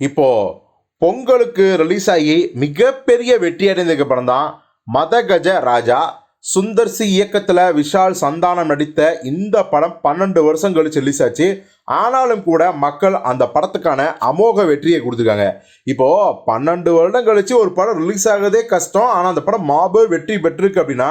இப்போது பொங்கலுக்கு ரிலீஸ் ஆகி மிகப்பெரிய வெற்றி அடைந்ததுக்கு அப்புறம் தான் மதகஜ ராஜா சுந்தர் சி இயக்கத்தில் விஷால் சந்தானம் நடித்த இந்த படம் பன்னெண்டு வருஷம் கழிச்சு ரிலீஸ் ஆச்சு. ஆனாலும் கூட மக்கள் அந்த படத்துக்கான அமோக வெற்றியை கொடுத்துருக்காங்க. இப்போது பன்னெண்டு வருடம் கழிச்சு ஒரு படம் ரிலீஸ் ஆகுறதே கஷ்டம். ஆனால் அந்த படம் மாபெரும் வெற்றி பெற்றிருக்கு அப்படின்னா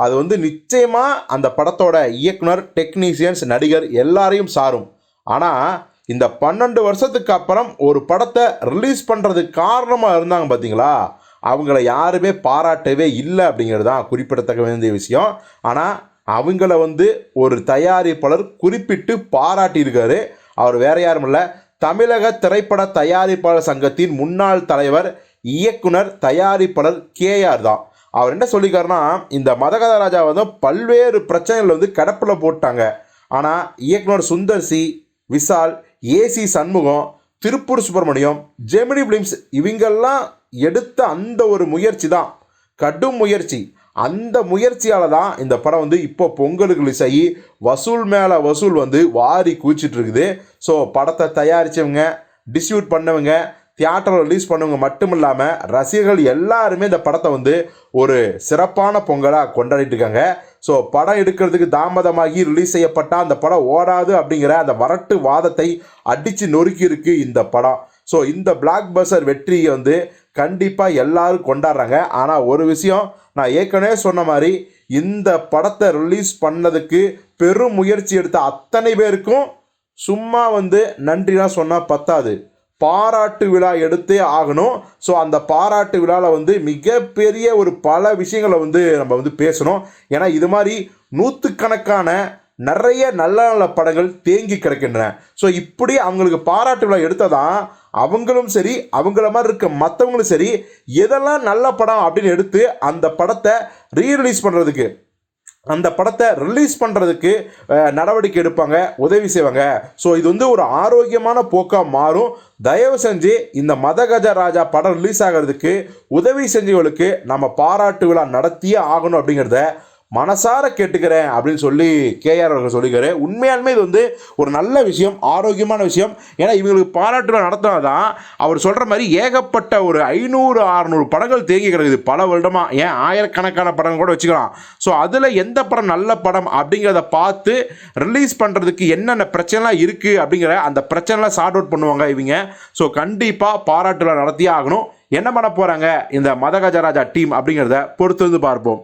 அது வந்து நிச்சயமாக அந்த படத்தோட இயக்குனர் டெக்னீசியன்ஸ் நடிகர் எல்லாரையும் சாரும். ஆனால் இந்த பன்னெண்டு வருஷத்துக்கு அப்புறம் ஒரு படத்தை ரிலீஸ் பண்ணுறதுக்கு காரணமாக இருந்தாங்க பார்த்தீங்களா அவங்கள யாருமே பாராட்டவே இல்லை அப்படிங்கிறது தான் குறிப்பிடத்தக்க வேண்டிய விஷயம். ஆனால் அவங்கள வந்து ஒரு தயாரிப்பாளர் குறிப்பிட்டு பாராட்டியிருக்காரு. அவர் வேற யாரும் இல்லை. தமிழக திரைப்பட தயாரிப்பாளர் சங்கத்தின் முன்னாள் தலைவர் இயக்குனர் தயாரிப்பாளர் கேஆர் தான். அவர் என்ன சொல்லிக்காருன்னா இந்த மதகத ராஜா வந்து பல்வேறு பிரச்சனைகள் வந்து கடப்பில் போட்டாங்க. ஆனால் இயக்குனர் Sundar C Vishal AC Shanmugam Tiruppur Subramaniam Gemini films இவங்கெல்லாம் எடுத்த அந்த ஒரு முயற்சி தான். கடும் முயற்சி. அந்த முயற்சியால் தான் இந்த படம் வந்து இப்போ பொங்கலுக்கு ரிலீஸ் ஆகி வசூல் மேலே வசூல் வந்து வாரி குவிச்சிட்டு இருக்குது. ஸோ படத்தை தயாரித்தவங்க டிஸ்ட்ரிபியூட் பண்ணவங்க தியேட்டரில் ரிலீஸ் பண்ணவங்க மட்டும் இல்லாமல் ரசிகர்கள் எல்லாருமே இந்த படத்தை வந்து ஒரு சிறப்பான பொங்கலாக கொண்டாடிட்டு இருக்காங்க. ஸோ படம் எடுக்கிறதுக்கு தாமதமாகி ரிலீஸ் செய்யப்பட்டால் அந்த படம் ஓடாது அப்படிங்கிற அந்த வரட்டு வாதத்தை அடித்து நொறுக்கி இருக்கு இந்த படம். ஸோ இந்த பிளாக் பஸ்டர் வெற்றியை வந்து கண்டிப்பாக எல்லாரும் கொண்டாடுறாங்க. ஆனால் ஒரு விஷயம் நான் ஏற்கனவே சொன்ன மாதிரி இந்த படத்தை ரிலீஸ் பண்ணதுக்கு பெரும் முயற்சி எடுத்த அத்தனை பேருக்கும் சும்மா வந்து நன்றிலாம் சொன்னால் பத்தாது. பாராட்டு விழா எடுத்தே ஆகணும். ஸோ அந்த பாராட்டு விழாவில் வந்து மிகப்பெரிய ஒரு பல விஷயங்களை வந்து நம்ம வந்து பேசணும். ஏன்னா இது மாதிரி நூற்றுக்கணக்கான நிறைய நல்ல நல்ல படங்கள் தேங்கி கிடக்கின்றன. ஸோ இப்படி அவங்களுக்கு பாராட்டு விழா எடுத்ததான் அவங்களும் சரி அவங்கள மாதிரி இருக்க மற்றவங்களும் சரி எதெல்லாம் நல்ல படம் அப்படின்னு எடுத்து அந்த படத்தை ரீரிலீஸ் பண்ணுறதுக்கு அந்த படத்தை ரிலீஸ் பண்ணுறதுக்கு நடவடிக்கை எடுப்பாங்க உதவி செய்வாங்க. ஸோ இது வந்து ஒரு ஆரோக்கியமான போக்காக மாறும். தயவு செஞ்சு இந்த மதகஜ ராஜா படம் ரிலீஸ் ஆகிறதுக்கு உதவி செஞ்சவங்களுக்கு நம்ம பாராட்டு விழா நடத்தியே ஆகணும் அப்படிங்கிறத மனசார கேட்டுக்கிறேன் அப்படின்னு சொல்லி கேஆர் அவர்கள் சொல்லிக்கிறாரு உண்மையாலுமே இது வந்து ஒரு நல்ல விஷயம் ஆரோக்கியமான விஷயம். ஏன்னா இவங்களுக்கு பாராட்டு நடத்தினா தான் அவர் சொல்கிற மாதிரி ஏகப்பட்ட ஒரு ஐநூறு அறநூறு படங்கள் தேங்கி கிடக்குது. பல வருடமாக ஏன்? ஆயிரக்கணக்கான படங்கள் கூட வச்சுக்கலாம். ஸோ அதில் எந்த படம் நல்ல படம் அப்படிங்கிறத பார்த்து ரிலீஸ் பண்ணுறதுக்கு என்னென்ன பிரச்சனைலாம் இருக்குது அப்படிங்கிற அந்த பிரச்சனைலாம் சார்ட் அவுட் பண்ணுவாங்க இவங்க. ஸோ கண்டிப்பாக பாராட்டுல நடத்தியே ஆகணும். என்ன பண்ண போகிறாங்க இந்த மதகஜராஜா டீம் அப்படிங்கிறத பொறுத்து வந்து பார்ப்போம்.